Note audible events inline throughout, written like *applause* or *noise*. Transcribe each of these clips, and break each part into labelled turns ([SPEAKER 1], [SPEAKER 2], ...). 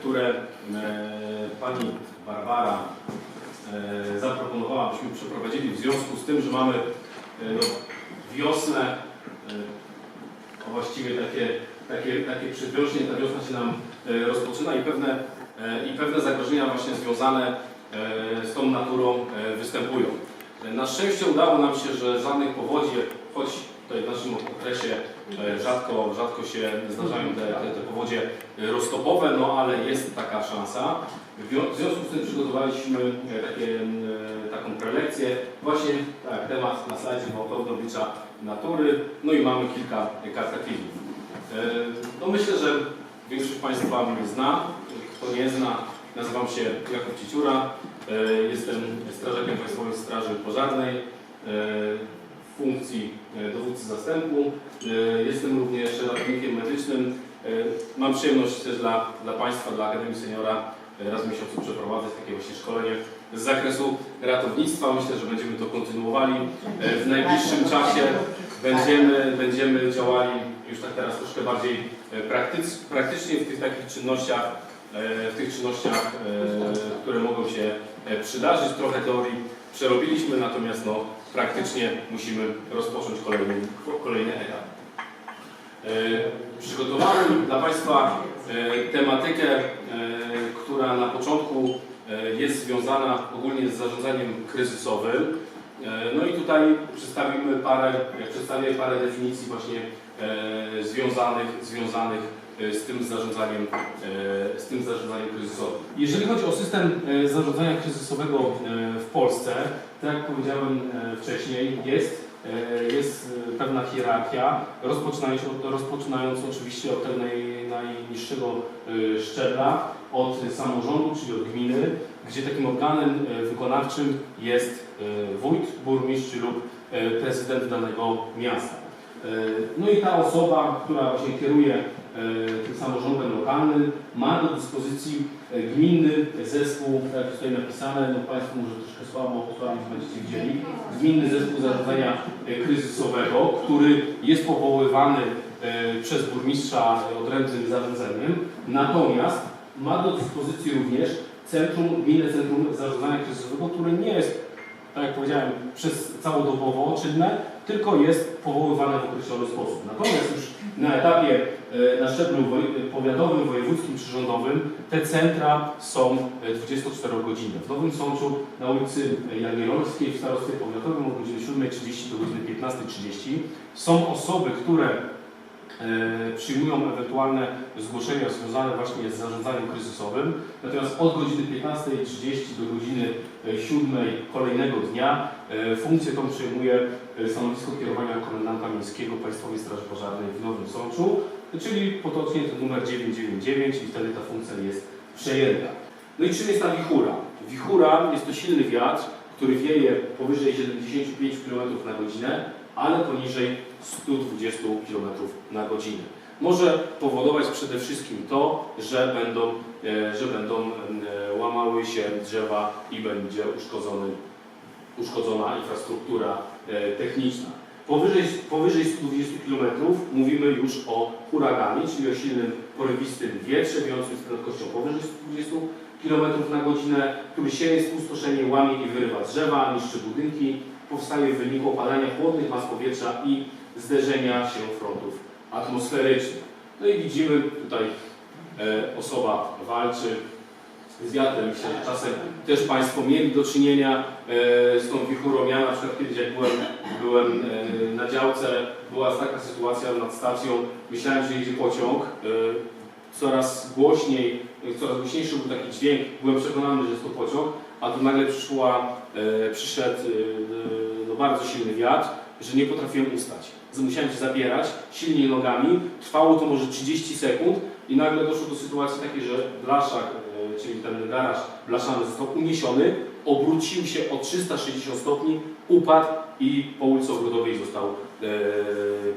[SPEAKER 1] które e, pani Barbara e, zaproponowała, byśmy przeprowadzili w związku z tym, że mamy e, no, wiosnę, e, a właściwie takie, takie, takie przedwiośnie, ta wiosna się nam e, rozpoczyna i pewne, e, i pewne zagrożenia właśnie związane e, z tą naturą e, występują. E, Na szczęście udało nam się, że żadnych powodzi, choć tutaj w naszym okresie e, rzadko, rzadko się zdarzają te, te, te powodzie roztopowe, no ale jest taka szansa. W wiązku- w związku z tym przygotowaliśmy e, takie, e, taką prelekcję, właśnie tak, temat na slajdzie gwałtowne natury, no i mamy kilka kartafilów. E, No myślę, że większość Państwa mnie zna, kto nie zna, nazywam się Jakub Ciciura, jestem strażakiem Państwowej Straży Pożarnej, funkcji e, dowódcy zastępu, E, jestem również ratownikiem medycznym. E, Mam przyjemność też dla, dla Państwa, dla Akademii Seniora raz w miesiącu przeprowadzać takie właśnie szkolenie z zakresu ratownictwa. Myślę, że będziemy to kontynuowali. W najbliższym czasie będziemy, będziemy działali już tak teraz troszkę bardziej praktycz, praktycznie w tych takich czynnościach, w tych czynnościach, które mogą się przydarzyć. Trochę teorii przerobiliśmy, natomiast no, praktycznie musimy rozpocząć kolejny, kolejny etap. E, Przygotowałem dla Państwa e, tematykę, e, która na początku jest związana ogólnie z zarządzaniem kryzysowym. No i tutaj przedstawimy parę, przedstawię parę definicji właśnie związanych, związanych z tym zarządzaniem, e, z tym zarządzaniem kryzysowym. Jeżeli chodzi o system e, zarządzania kryzysowego e, w Polsce, tak jak powiedziałem e, wcześniej, jest, e, jest e, pewna hierarchia, rozpoczynając, rozpoczynając oczywiście od tego naj, najniższego e, szczebla, od samorządu, czyli od gminy, gdzie takim organem e, wykonawczym jest e, wójt, burmistrz lub e, prezydent danego miasta. E, No i ta osoba, która właśnie kieruje e, tym samorządem lokalnym, ma do dyspozycji e, gminny zespół, tak jak tutaj napisane, no Państwo może troszkę słabo posłami będziecie widzieli, gminny zespół zarządzania e, kryzysowego, który jest powoływany e, przez burmistrza odrębnym zarządzeniem, natomiast ma do dyspozycji również centrum, gminne centrum zarządzania kryzysowego, które nie jest, tak jak powiedziałem, przez całodobowo czynne, tylko jest powoływane w określony sposób. Natomiast już na etapie, e, na szczeblu powiatowym, wojewódzkim czy rządowym te centra są e, 24-godzinne. W Nowym Sączu na ulicy Jagiellońskiej w starostwie powiatowym od godziny 7.30 do godziny 15.30 są osoby, które e, przyjmują ewentualne zgłoszenia związane właśnie z zarządzaniem kryzysowym. Natomiast od godziny 15.30 do godziny e, 7 kolejnego dnia e, funkcję tą przejmuje e, stanowisko kierowania komendanta miejskiego Państwowej Straży Pożarnej w Nowym Sączu, czyli potocznie ten numer 999 i wtedy ta funkcja jest przejęta. No i czym jest ta wichura? Wichura jest to silny wiatr, który wieje powyżej 75 km na godzinę, ale poniżej 120 km na godzinę. Może powodować przede wszystkim to, że będą, e, że będą e, łamały się drzewa i będzie uszkodzona infrastruktura e, techniczna. Powyżej, powyżej 120 km mówimy już o huraganie, czyli o silnym, porywistym wietrze, biorącym z prędkością powyżej 120 km na godzinę, który sieje spustoszenie, łamie i wyrywa drzewa, niszczy budynki, powstaje w wyniku opadania chłodnych mas powietrza i zderzenia się frontów atmosferycznych. No i widzimy tutaj e, osoba walczy z wiatrem. Że czasem też Państwo mieli do czynienia e, z tą wichurą. Ja na przykład kiedyś jak byłem, byłem e, na działce, była taka sytuacja nad stacją, myślałem, że jedzie pociąg. E, coraz głośniej, coraz głośniejszy był taki dźwięk, byłem przekonany, że jest to pociąg, a tu nagle przyszła, przyszedł no, bardzo silny wiatr, że nie potrafiłem ustać. Musiałem się zabierać silniej nogami, trwało to może 30 sekund i nagle doszło do sytuacji takiej, że blaszak, czyli ten garaż blaszany został uniesiony, obrócił się o 360 stopni, upadł i po ulicy Ogrodowej został e,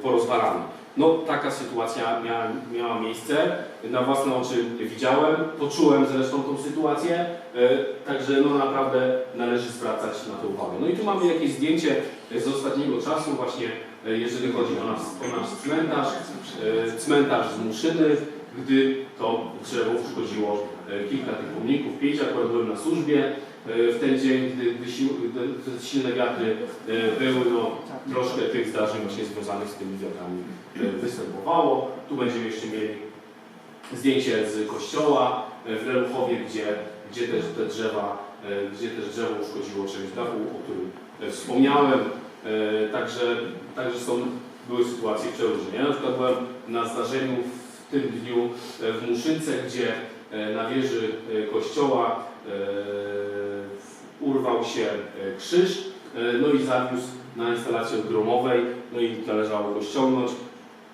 [SPEAKER 1] porozwalany. No taka sytuacja miała, miała miejsce, na własne oczy widziałem, poczułem zresztą tą sytuację, e, także no naprawdę należy zwracać na to uwagę. No i tu mamy jakieś zdjęcie z ostatniego czasu właśnie e, jeżeli chodzi o nasz, o nasz cmentarz, cmentarz z Muszyny, gdy to drzewo uszkodziło kilka tych pomników. Pięć akurat byłem na służbie e, w ten dzień, gdy, gdy, gdy silne wiatry e, były, no troszkę tych zdarzeń właśnie związanych z tymi wiatrami e, występowało. Tu będziemy jeszcze mieli zdjęcie z kościoła e, w Leluchowie, gdzie, gdzie też te drzewa, e, gdzie też drzewo uszkodziło część dachu, o którym e, wspomniałem. E, Także, także są, były sytuacje przeróżne. Ja na przykład byłem na zdarzeniu w tym dniu e, w Muszynce, gdzie e, na wieży e, kościoła e, urwał się e, krzyż, e, no i zawiózł na instalację gromowej, no i należało go ściągnąć.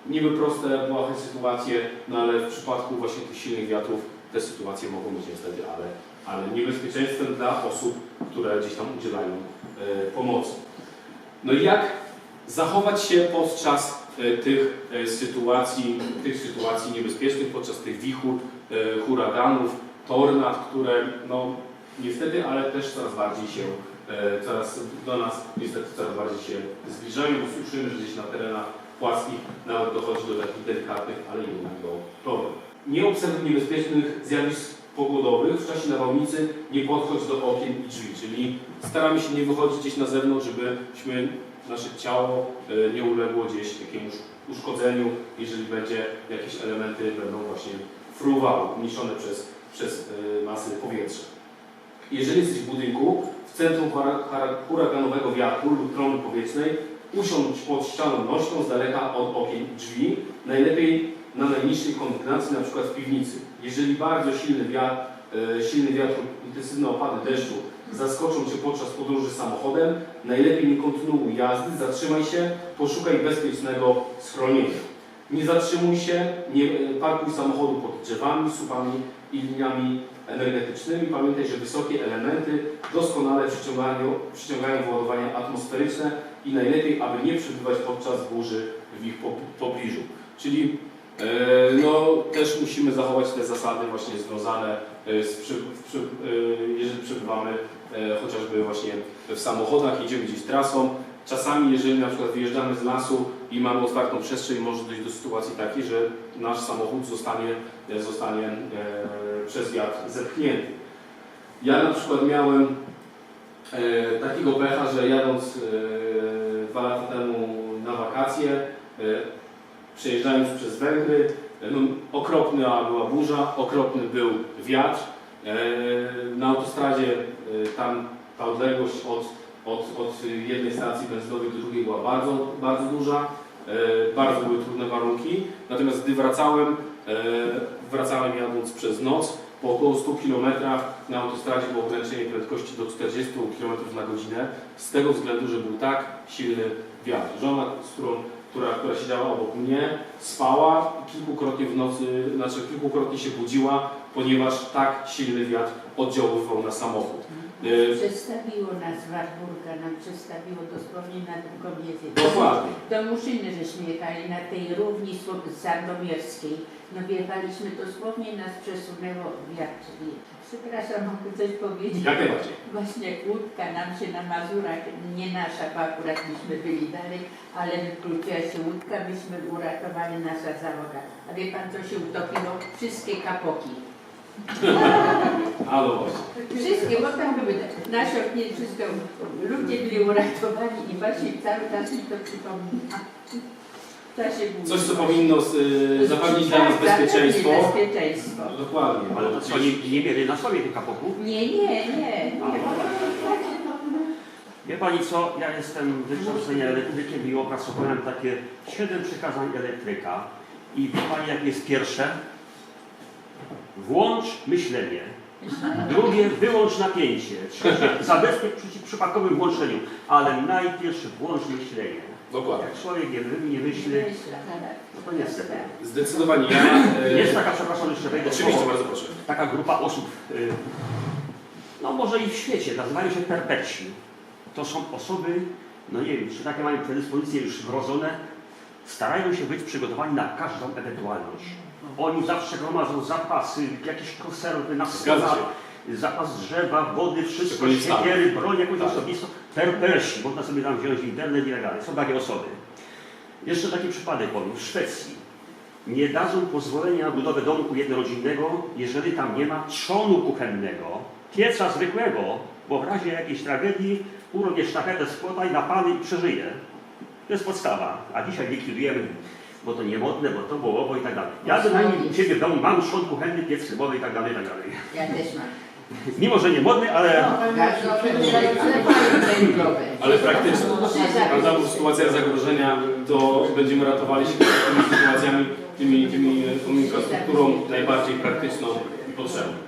[SPEAKER 1] Niby proste błahe sytuacje, no ale w przypadku właśnie tych silnych wiatrów te sytuacje mogą być niestety, ale, ale niebezpieczeństwem dla osób, które gdzieś tam udzielają e, pomocy. No i jak zachować się podczas e, tych e, sytuacji, tych sytuacji niebezpiecznych, podczas tych wichur, e, huraganów, tornad, które no niestety, ale też coraz bardziej się, e, coraz do nas niestety coraz bardziej się zbliżają, bo słyszymy, że gdzieś na terenach płaskich nawet dochodzi do takich delikatnych, ale jednak do torów. Nie obserwuj niebezpiecznych zjawisk pogodowych w czasie nawałnicy, nie podchodź do okien i drzwi, czyli staramy się nie wychodzić gdzieś na zewnątrz, żebyśmy nasze ciało e, nie uległo gdzieś jakiemuś uszkodzeniu, jeżeli będzie jakieś elementy będą właśnie fruwały, uniesione przez, przez e, masy powietrza. Jeżeli jesteś w budynku, w centrum hura- hura- huraganowego wiatru lub trąby powietrznej, usiądź pod ścianą nośną z daleka od okien drzwi, najlepiej na najniższej kondygnacji, na przykład w piwnicy. Jeżeli bardzo silny wiatr, e, silny wiatr intensywne opady deszczu zaskoczą Cię podczas podróży samochodem, najlepiej nie kontynuuj jazdy, zatrzymaj się, poszukaj bezpiecznego schronienia. Nie zatrzymuj się, nie e, parkuj samochodu pod drzewami, słupami i liniami energetycznymi. Pamiętaj, że wysokie elementy doskonale przyciągają, przyciągają wyładowania atmosferyczne i najlepiej, aby nie przebywać podczas burzy w ich po- pobliżu. Czyli e, no, też musimy zachować te zasady właśnie związane e, z przy, przy, jeżeli przebywamy chociażby właśnie w samochodach, jedziemy gdzieś trasą. Czasami, jeżeli na przykład wyjeżdżamy z lasu i mamy otwartą przestrzeń, może dojść do sytuacji takiej, że nasz samochód zostanie, e, zostanie e, przez wiatr zepchnięty. Ja na przykład miałem e, takiego pecha, że jadąc e, dwa lata temu na wakacje, e, przejeżdżając przez Węgry, e, no, okropna była burza, okropny był wiatr. E, na autostradzie e, tam ta odległość od, od, od jednej stacji benzynowej do drugiej była bardzo, bardzo duża. E, bardzo były trudne warunki. Natomiast gdy wracałem, e, wracałem jadąc przez noc, po około 100 km na autostradzie było ograniczenie prędkości do 40 km na godzinę, z tego względu, że był tak silny wiatr. Żona, z którą, która, która siedziała obok mnie, spała kilkukrotnie w nocy, znaczy kilkukrotnie się budziła, ponieważ tak silny wiatr oddziaływał na samochód. E,
[SPEAKER 2] Przestawiło nas Warburga, nam przestawiło dosłownie na drugą język.
[SPEAKER 1] Dokładnie.
[SPEAKER 2] Do Muszyny żeśmy jechali na tej równi sandomierskiej. No wjechaliśmy dosłownie, nas przesunęło wiatr. Przepraszam, mogę coś powiedzieć?
[SPEAKER 1] Jak najbardziej.
[SPEAKER 2] Właśnie łódka nam się na Mazurach, nie nasza, bo akurat myśmy byli dalej, ale wykluczyła się łódka, myśmy uratowali nasza załoga. A wie pan co się utopiło? Wszystkie kapoki. *laughs*
[SPEAKER 1] A no właśnie.
[SPEAKER 2] Wszystkie, bo tam były nasze oknie, wszystko, ludzie byli uratowani i właśnie cały czas mi to przypomina.
[SPEAKER 1] Coś, co powinno y, zapewnić dla nas
[SPEAKER 2] Tak,
[SPEAKER 1] bezpieczeństwo.
[SPEAKER 2] bezpieczeństwo.
[SPEAKER 1] Dokładnie.
[SPEAKER 3] Ale to co, nie, nie mieli na sobie tych kapoków?
[SPEAKER 2] Nie, nie, nie. nie.
[SPEAKER 3] Wie Pani co, ja jestem wykształcenia elektrykiem i opracowałem takie siedem przykazań elektryka. I wie Pani jakie jest pierwsze? Włącz myślenie. Drugie, wyłącz napięcie. Trzecie, zabezpiecz przeciw przypadkowym włączeniu. Ale najpierw włącz myślenie.
[SPEAKER 1] Dokładnie.
[SPEAKER 3] Jak człowiek nie, wy- nie myśli,
[SPEAKER 2] Myślę.
[SPEAKER 3] no to niestety.
[SPEAKER 1] Zdecydowanie ja. y,
[SPEAKER 3] Jest taka, przepraszam, jeszcze wejdę
[SPEAKER 1] Oczywiście,
[SPEAKER 3] słowo.
[SPEAKER 1] bardzo proszę.
[SPEAKER 3] taka grupa osób, y, no może i w świecie, nazywają się perperci. To są osoby, no nie wiem, czy takie mają predyspozycje już wrodzone, starają się być przygotowani na każdą ewentualność. Oni zawsze gromadzą zapasy, jakieś konserwy na
[SPEAKER 1] się.
[SPEAKER 3] zapas drzewa, wody, wszystko, siekiery, broń jakąś
[SPEAKER 1] Tak.
[SPEAKER 3] osobistą. Perpersi, można sobie tam wziąć internet i tak dalej. Są takie osoby. Jeszcze taki przypadek powiem. W Szwecji nie dadzą pozwolenia na budowę domku jednorodzinnego, jeżeli tam nie ma trzonu kuchennego, pieca zwykłego, bo w razie jakiejś tragedii urwie sztachetę z płota i napali i przeżyje. To jest podstawa. A dzisiaj likwidujemy, bo to niemodne, bo to było obo i tak dalej. Ja bynajmniej u siebie w domu mam trzon kuchenny, piec chlebowy i tak dalej, i tak dalej.
[SPEAKER 2] Ja też mam.
[SPEAKER 3] Mimo, że niemodny, ale
[SPEAKER 1] ale praktycznie. Prawda, bo w sytuacjach zagrożenia to będziemy ratowali się tymi sytuacjami, tymi, tymi, tą infrastrukturą najbardziej praktyczną i potrzebną.